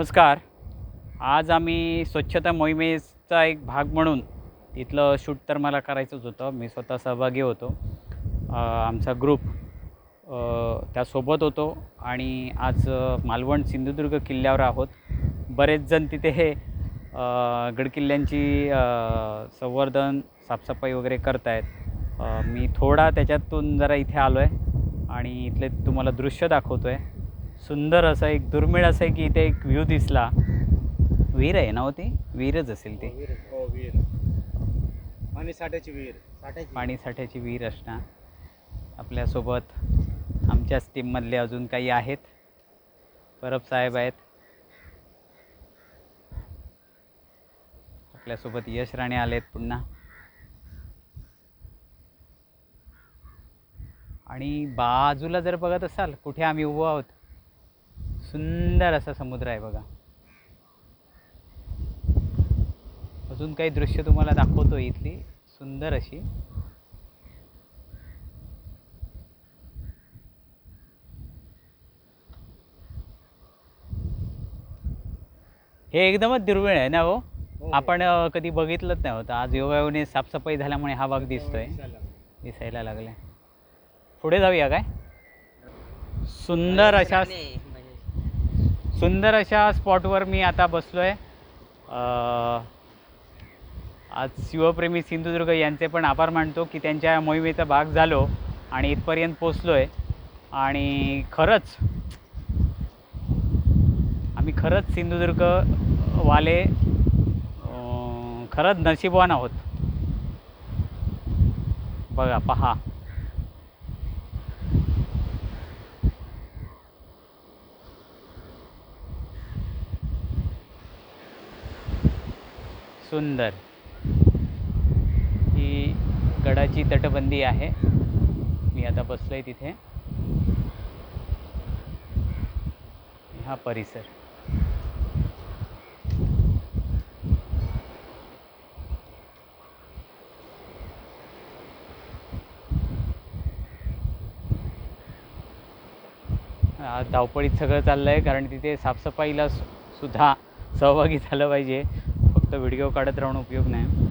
नमस्कार. आज आम्ही स्वच्छता मोहिमेचा एक भाग म्हणून तिथलं शूट तर मला करायचंच होतं. मी स्वतः सहभागी होतो. आमचा ग्रुप त्यासोबत होतो आणि आज मालवण सिंधुदुर्ग किल्ल्यावर आहोत. बरेच जण तिथे हे गडकिल्ल्यांची संवर्धन साफसफाई वगैरे करत आहेत मी थोडा त्याच्यातून जरा इथे आलो आहे आणि इथले तुम्हाला दृश्य दाखवतो आहे सुंदर असं एक दुर्मिळ असं आहे की इथे एक व्ह्यू दिसला. विहीर आहे ना हो ती? विहीरच असेल ती. विहीर हो विहीर पाणी साठ्याची विहीर पाणी साठ्याची. विहीर असणार. आपल्यासोबत आमच्याच टीममधले अजून काही आहेत. परब साहेब आहेत. आपल्यासोबत यश राणे आलेत पुन्हा. आणि बाजूला जर बघत असाल कुठे आम्ही उभो आहोत? सुंदर असा समुद्र आहे बघा. अजून काही दृश्य तुम्हाला दाखवतो इथली. सुंदर अशी. हे एकदमच दुर्मिळ आहे ना हो? हो. आपण अ, कधी बघितलंच नाही होतं आज योगायोगाने साफसफाई झाल्यामुळे हा भाग दिसतोय. दिसायला लागलं. दिसायला लागलाय पुढे जाऊया काय? सुंदर अशा सुंदर अशा स्पॉटवर मी आता बसलो आहे आज शिवप्रेमी सिंधुदुर्ग यांचे पण आभार मानतो की त्यांच्या मोहिमेचा भाग झालो आणि इथपर्यंत पोचलो आहे आणि खरंच आम्ही खरंच सिंधुदुर्ग वाले खरंच नशीबवान आहोत. बघा पहा. सुंदर. ही गडाची तटबंदी आहे. मी आता बसलो आहे तिथे. हा परिसर. धावपळीत सगळं चाललं आहे कारण तिथे साफसफाईला सुद्धा सहभागी झालं पाहिजे. फक्त व्हिडिओ काढत राहून उपयोग नाही.